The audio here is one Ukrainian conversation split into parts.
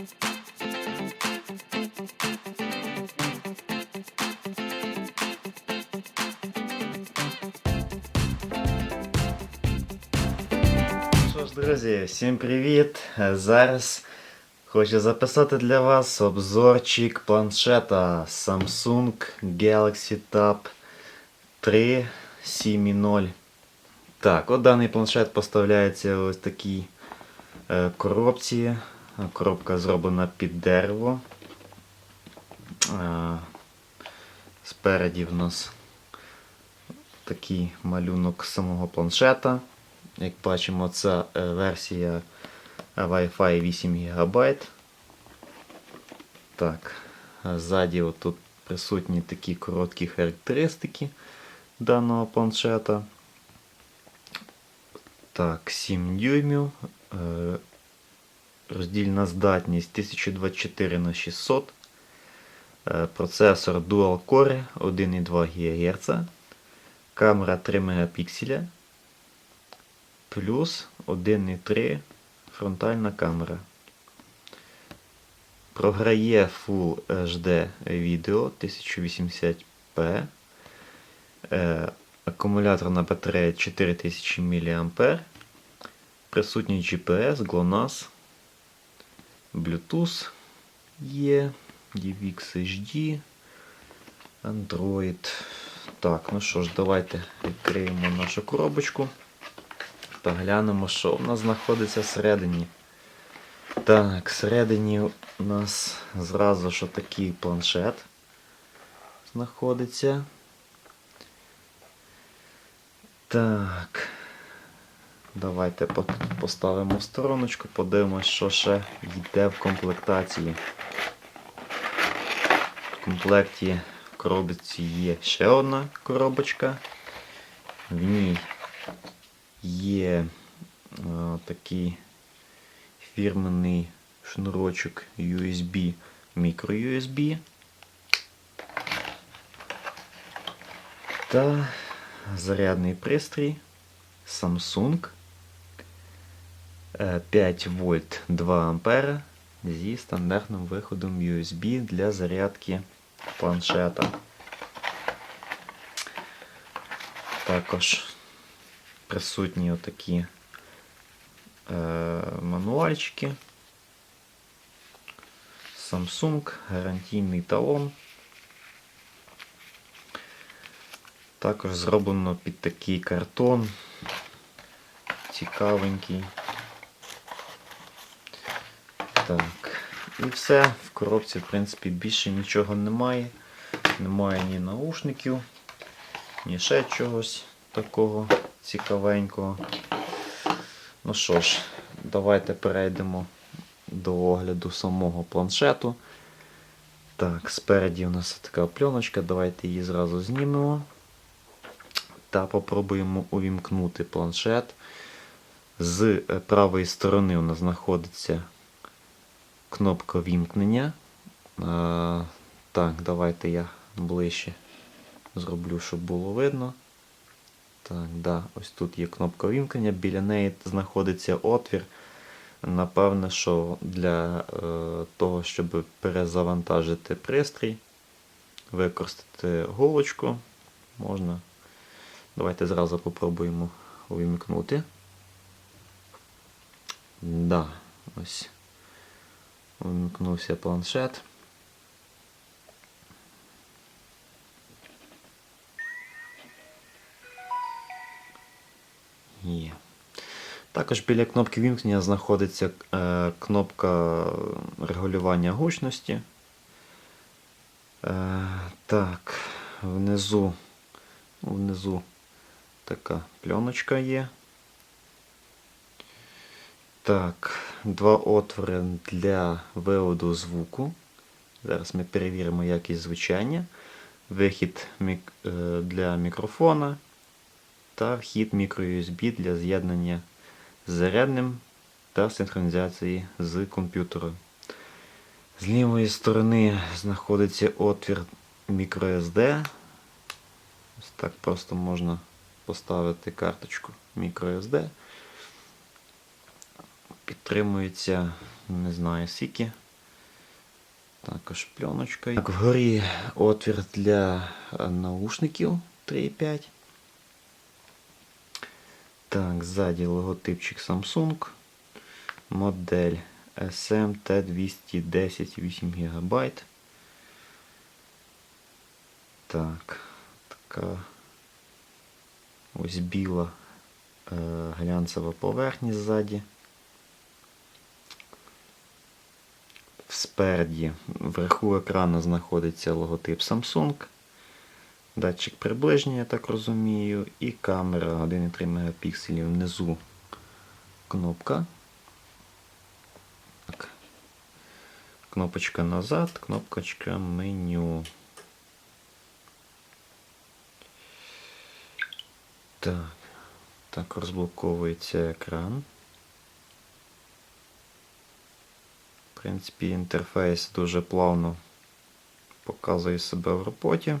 Ж, друзі, всім привіт! Зараз хочу записати для вас обзорчик планшета Samsung Galaxy Tab 3 7.0. Так, от даний планшет поставляється ось такій е, коробці. Коробка зроблена під дерево. Е, Спереді в нас такий малюнок самого планшета. Як бачимо, це е, версія Wi-Fi 8 ГБ. Так, ззаді тут присутні такі короткі характеристики даного планшета. Так, 7 дюймів. Роздільна здатність 1024 на 600. Е, Процесор Dual Core 1,2 ГГц. Камера 3 Мегапікселя плюс 1,3 фронтальна камера. Програє Full HD відео 1080p. Е, акумуляторна батарея 4000 мА. Присутній GPS, GLONASS, Bluetooth є, DVX HD, Android. Так, ну що ж, давайте відкриємо нашу коробочку та глянемо, що в нас знаходиться всередині. Так, всередині у нас зразу що такий планшет знаходиться. Так. Давайте поставимо в стороночку, подивимось, що ще йде в комплектації. В комплекті в коробці є ще одна коробочка. В ній є е, такий фірменний шнурочок USB, microUSB та зарядний пристрій Samsung 5 вольт 2 ампера зі стандартним виходом USB для зарядки планшета. Також присутні отакі е, мануальчики. Samsung, гарантійний талон. Також зроблено під такий картон. Цікавенький. Так. І все. В коробці, в принципі, більше нічого немає. Немає ні наушників, ні ще чогось такого цікавенького. Ну що ж, давайте перейдемо до огляду самого планшету. Так, спереді у нас така пленочка, давайте її зразу знімемо. Та попробуємо увімкнути планшет. З правої сторони у нас знаходиться кнопка вімкнення. А, так, давайте я ближче зроблю, щоб було видно. Так, да, ось тут є кнопка вімкнення, біля неї знаходиться отвір. Напевне, що для е, того, щоб перезавантажити пристрій, використати голочку можна. Давайте зразу попробуємо увімкнути. Да, ось. Увімкнувся планшет. Є. Також біля кнопки вімкнення знаходиться е, кнопка регулювання гучності. Е, так, внизу, внизу така пленочка є. Так, два отвори для виводу звуку. Зараз ми перевіримо якість звучання. Вихід е, для мікрофона та вхід microUSB для з'єднання з зарядним та синхронізації з комп'ютером. З лівої сторони знаходиться отвір microSD. Ось так просто можна поставити карточку microSD. Підтримується, не знаю скільки, Також пленочка. Так, вгорі отвір для е, наушників 3,5. Так, ззаді логотипчик Samsung. Модель SM T210 8 ГБ. Так, така ось біла е, глянцева поверхність ззаді. Спереді вверху екрану знаходиться логотип Samsung. Датчик приближення, я так розумію, і камера 1,3 Мп внизу кнопка. Так. Кнопочка назад, кнопочка меню. Так, так розблоковується екран. В принципі, інтерфейс дуже плавно показує себе в роботі.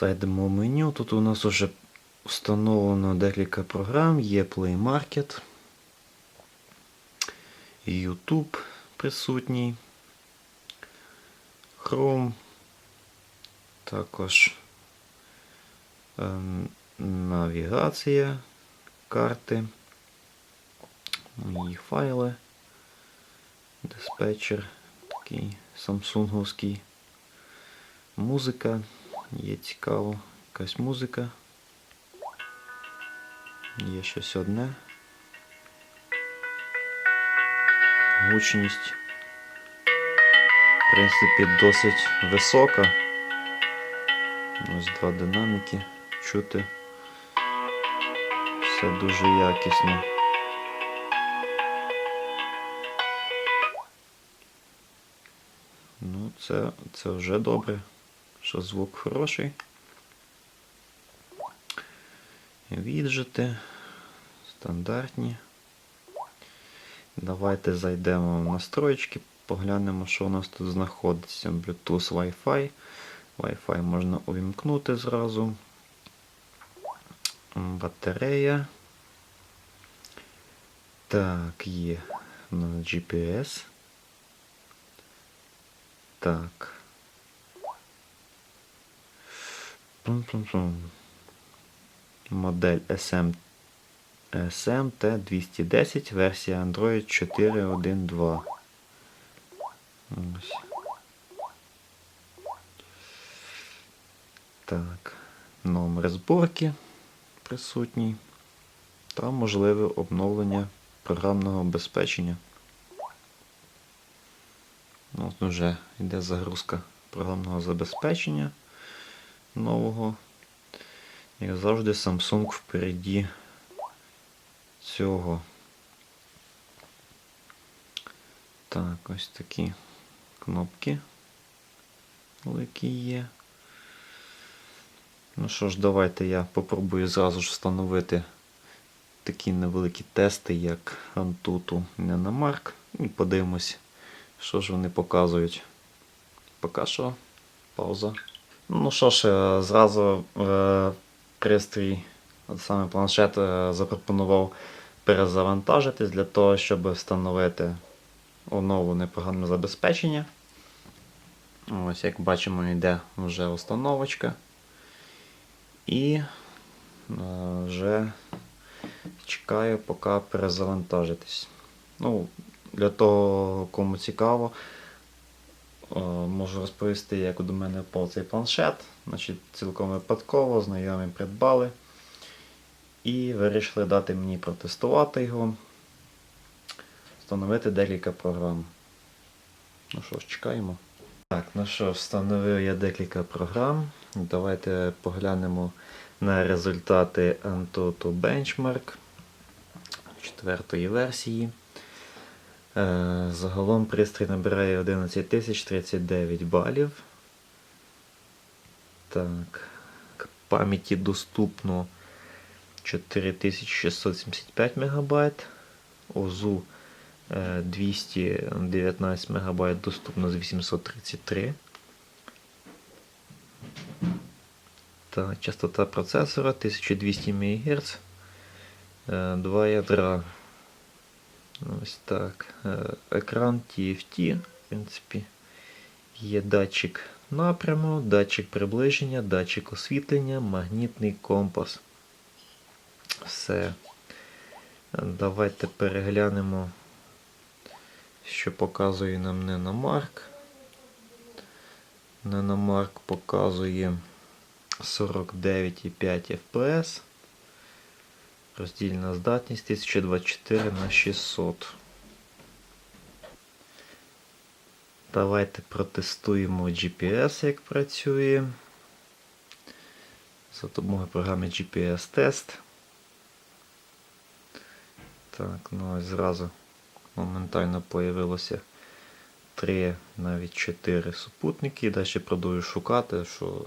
Зайдемо в меню. Тут у нас вже встановлено декілька програм. Є Play Market, YouTube присутній, Chrome, також ем, навігація, карти, мої файли, диспетчер такий самсунговський, музика. Є цікаво, якась музика. Є щось одне. Гучність. В принципі, досить висока. Ось два динаміки. Чути. Все дуже якісно. Це, це вже добре що звук хороший. Віджити стандартні. Давайте зайдемо в настройки, поглянемо, що у нас тут знаходиться. Bluetooth Wi-Fi. Wi-Fi можна увімкнути зразу. Батарея. Так, є GPS. Так. Модель SM, SM T210, версія Android 4.1.2. Ось. Так, номер зборки присутній та можливе обновлення програмного обезпечення. Ну, От вже йде загрузка програмного забезпечення нового. Як завжди, Samsung впереді цього. Так, ось такі кнопки великі є. Ну що ж, давайте я попробую зразу ж встановити такі невеликі тести, як Antutu Nanomark. І подивимось, що ж вони показують. Поки що пауза. Ну що ж, е, зразу е, пристрій, от саме планшет, е, запропонував перезавантажитись для того, щоб встановити оновлене програмне забезпечення. Ось, як бачимо, йде вже установочка. І е, вже чекаю, поки перезавантажитись. Ну, Для того, кому цікаво, Е, Можу розповісти, як до мене впав цей планшет. Значить, Цілком випадково, знайомі придбали. І вирішили дати мені протестувати його, встановити декілька програм. Ну що ж, чекаємо. Так, ну що, встановив я декілька програм. Давайте поглянемо на результати Antutu Benchmark четвертої версії. Е, Загалом пристрій набирає 11 039 балів. Так, пам'яті доступно 4675 МБ. ОЗУ е, 219 МБ доступно з 833. Так, частота процесора 1200 МГц. Е, Два ядра. Ось так. Е, Екран TFT принципі, є датчик напряму, датчик приближення, датчик освітлення, магнітний компас. Все. Давайте переглянемо, що показує нам Неномарк. Неномарк показує 49,5 FPS. Роздільна здатність 1024 на 600. Давайте протестуємо GPS, як працює. За допомогою програми GPS-тест. Так, ну ось зразу моментально появилося 3, навіть 4 супутники. Далі продовжую шукати, що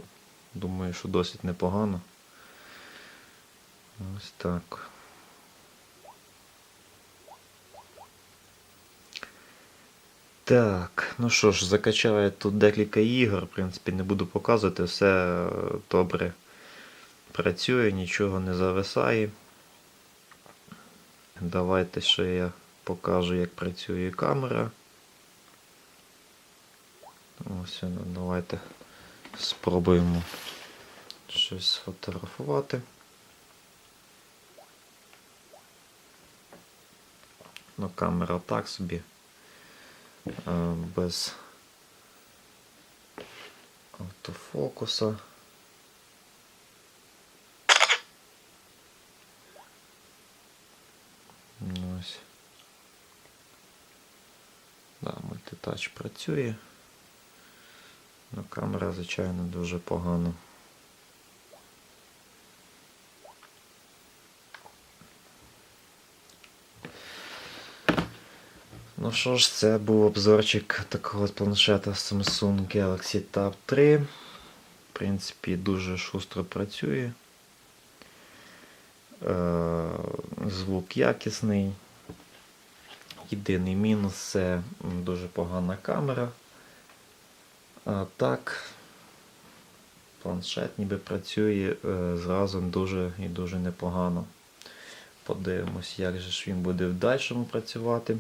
думаю, що досить непогано. Ось так. Так, ну що ж, закачаю я тут декілька ігор, в принципі, не буду показувати, все е, добре працює, нічого не зависає. Давайте ще я покажу, як працює камера. Ось, давайте спробуємо щось сфотографувати. Ну, камера так собі. е, Без автофокуса. Ну, Ось. Да, мультитач працює. Ну, камера, звичайно, дуже погано. Ну що ж, це був обзорчик такого планшета Samsung Galaxy Tab 3. В принципі, дуже шустро працює. Е, Звук якісний. Єдиний мінус це дуже погана камера. А так, планшет ніби працює е, зразу дуже і дуже непогано. Подивимось, як же ж він буде в дальшому працювати.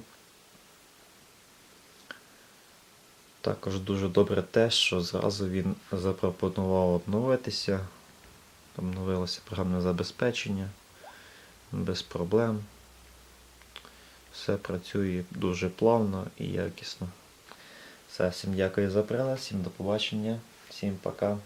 Також дуже добре те, що зразу він запропонував обновитися. Обновилося програмне забезпечення без проблем. Все працює дуже плавно і якісно. Все, всім дякую за перегляд, всім до побачення, всім пока.